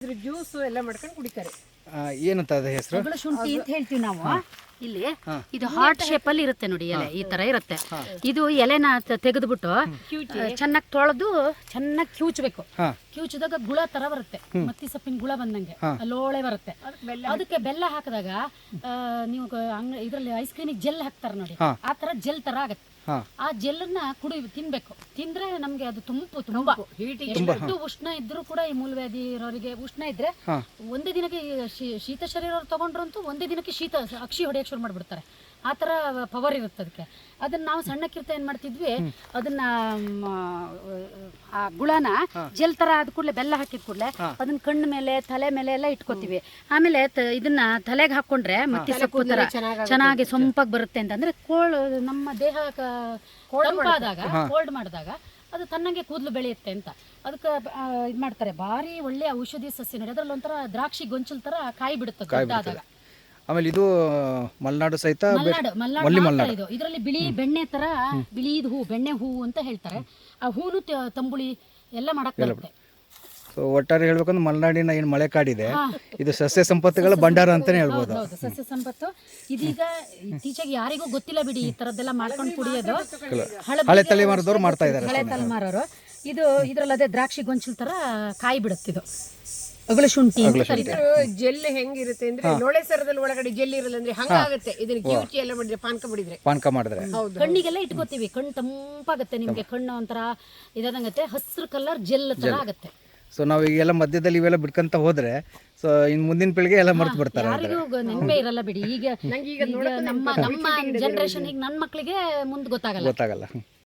ಇದ್ರ ಜ್ಯೂಸ್ ಎಲ್ಲ ಮಾಡ್ಕೊಂಡು ಕುಡಿತಾರೆ. ಆ, ಏನಂತ ಅದ ಹೆಸರು? ಶುಂಠಿ ಅಂತ ಹೇಳ್ತೀವಿ ನಾವು. ಇಲ್ಲಿ ಇದು ಹಾರ್ಟ್ ಶೇಪ್ ಅಲ್ಲಿ ಇರುತ್ತೆ ನೋಡಿ ಎಲೆ ಈ ತರ ಇರುತ್ತೆ. ಇದು ಎಲೆನ ತೆಗೆದ್ಬಿಟ್ಟು ಚೆನ್ನಾಗಿ ತೊಳೆದು ಚೆನ್ನಾಗಿ ಕಿವುಚ್ಬೇಕು ಹಾ. ಕಿವುಚಿದಾಗ ಗುಳ ತರ ಬರುತ್ತೆ. ಮತ್ತಿ ಸೊಪ್ಪಿನ ಗುಳ ಬಂದಂಗೆ. ಅಲ್ಲೋಳೆ ಬರುತ್ತೆ. ಅದಕ್ಕೆ ಬೆಲ್ಲ ಹಾಕಿದಾಗ ಆ, ನೀವು ಗ- ಅಂಗ್ ಇದ್ರಲ್ಲಿ ಐಸ್ ಕ್ರೀಮಿಗೆ ಜೆಲ್ ಹಾಕ್ತಾರೆ ನೋಡಿ. ಆ ತರ ಜೆಲ್ ತರ ಆಗತ್ತೆ. ಆ ಜೆಲ್ಲನ್ನ ಕುಡಿ ತಿನ್ಬೇಕು. ತಿಂದ್ರೆ ನಮ್ಗೆ ಅದು ತುಂಬು ತುಂಬಾ. ಎಷ್ಟು ಉಷ್ಣ ಇದ್ರೂ ಕೂಡ ಈ ಮೂಲವ್ಯಾಧಿ ಇರೋರಿಗೆ ಉಷ್ಣ ಇದ್ರೆ ಒಂದೇ ದಿನಕ್ಕೆ ಶೀತ ಶರೀರ ತಗೊಂಡ್ರಂತೂ ಒಂದೇ ದಿನಕ್ಕೆ ಶೀತ ಅಕ್ಷಿ ಹೊಡೆಯಕ್ಕೆ ಶುರು ಮಾಡ್ಬಿಡ್ತಾರೆ. ಆ ತರ ಪವರ್ ಇರುತ್ತೆ ಅದಕ್ಕೆ. ಅದನ್ನ ನಾವು ಸಣ್ಣಕ್ಕಿರ್ತ ಏನ್ ಮಾಡ್ತಿದ್ವಿ ಅದನ್ನ ಆ ಗುಳನ ಜೆಲ್ ತರ ಆದ ಕೂಡಲೇ ಬೆಲ್ಲ ಹಾಕಿದ ಕೂಡಲೇ ಅದನ್ನ ಕಣ್ಣ ಮೇಲೆ ತಲೆ ಮೇಲೆ ಎಲ್ಲ ಇಟ್ಕೋತೀವಿ. ಆಮೇಲೆ ತ- ಇದನ್ನ ತಲೆಗೆ ಹಾಕೊಂಡ್ರೆ ಮತ್ತೆ ಸೊಪ್ಪು ತರ ಚೆನ್ನಾಗಿ ಸೊಂಪಾಗಿ ಬರುತ್ತೆ ಅಂತಂದ್ರೆ ಕೋಳ್ ನಮ್ಮ ದೇಹ ತಂಪಾದಾಗ ಕೋಲ್ಡ್ ಮಾಡಿದಾಗ ಅದು ತನ್ನಂಗೆ ಕೂದಲು ಬೆಳೆಯುತ್ತೆ ಅಂತ. ಅದಕ್ಕೆ ಇದು ಮಾಡ್ತಾರೆ. ಭಾರಿ ಒಳ್ಳೆ ಔಷಧಿ ಸಸ್ಯ ನೋಡಿ. ಅದ್ರಲ್ಲಿ ಒಂಥರ ದ್ರಾಕ್ಷಿ ಗೊಂಚಲ್ ತರ ಕಾಯಿ ಬಿಡುತ್ತೆ ದೊಡ್ಡಾದಾಗ. ಆಮೇಲೆ ಇದು ಮಲೆನಾಡು ಸಹಿತ ಮಲ್ನಾಡು ಮಲ್ನಾಡು ಮಾತ್ರ ಇದು. ಇದರಲ್ಲಿ ಬಿಳಿ ಬೆಣ್ಣೆ ತರ ಬಿಳಿದ್ ಹೂ ಬೆಣ್ಣೆ ಹೂ ಅಂತ ಹೇಳ್ತಾರೆ. ಆ ಹೂನು ತ- ತಂಬುಳಿ ಎಲ್ಲ ಮಾಡಕ್ ಬರುತ್ತೆ. ಸೊ ಒಟ್ಟಾರೆ ಹೇಳ್ಬೇಕಂದ್ರೆ ಮಲ್ನಾಡಿನ ಏನು ಮಳೆ ಕಾಡಿದೆ ಇದು ಸಸ್ಯ ಸಂಪತ್ತುಗಳ ಭಂಡಾರ ಅಂತಾನೆ ಹೇಳ್ಬೋದು. ಹೌದು ಸಸ್ಯ ಸಂಪತ್ತು. ಇದೀಗ ಇತ್ತೀಚೆಗೆ ಯಾರಿಗೂ ಗೊತ್ತಿಲ್ಲ ಬಿಡಿ ಈ ತರದ್ದೆಲ್ಲ ಮಾಡ್ಕೊಂಡು ಕುಡಿಯೋದು. ಹಳಬರಿಗೆ ಹಳೆ ತಲೆಮಾರದವ್ರು ಮಾಡ್ತಾ ಇದ್ದಾರೆ ಹಳೆ ತಲೆಮಾರವರು ಇದು ಇದ್ರಲ್ಲದೆ ಅದೇ ದ್ರಾಕ್ಷಿ ಗೊಂಚಲ್ ತರ ಕಾಯಿ ಬಿಡುತ್ತಿದು ಅಗಳ ಶುಂಠಿ. ಜೆಲ್ ಹೆಂಗಿರುತ್ತೆ ಅಂದ್ರೆ ಲೋಳೆ ಸರದಲ್ಲಿ ಒಳಗಡೆ ಜೆಲ್ ಇರಲ್ಲ ಅಂದ್ರೆ ಹಂಗಾಗುತ್ತೆ ಇದನ್ನ ಕಿವುಚಿ ಎಲ್ಲ ಮಾಡಿದ್ರೆ ಪಾನಕ ಮಾಡಿದ್ರೆ. ಪಾನಕ ಮಾಡಿದ್ರೆ. ಕಣ್ಣಿಗೆಲ್ಲ ಇಟ್ಕೋತೀವಿ. ಕಣ್ಣು ತಂಪಾಗುತ್ತೆ ನಿಮ್ಗೆ. ಕಣ್ಣು ಒಂಥರ ಇದಾದಂಗತ್ತೆ. ಹಸಿರು ಕಲರ್ ಜೆಲ್ ತರ ಆಗುತ್ತೆ. ಸೊ ನಾವು ಈಗೆಲ್ಲ ಮಧ್ಯದಲ್ಲಿ ಇವೆಲ್ಲ ಬಿಟ್ಕೊಂತ ಹೋದ್ರೆ ಸೊ ಇನ್ ಮುಂದಿನ ಪೀಳಿಗೆ ಎಲ್ಲ ಮರ್ತು ಬಿಡ್ತಾರೆ ನೆನಪೇ ಇರಲ್ಲ ಬಿಡಿ. ಈಗ ಈಗ ನಮ್ಮ ನಮ್ಮ ಜನರೇಷನ್ ಈಗ ನನ್ನ ಮಕ್ಕಳಿಗೆ ಮುಂದೆ ಗೊತ್ತಾಗಲ್ಲ. ಗೊತ್ತಾಗಲ್ಲ.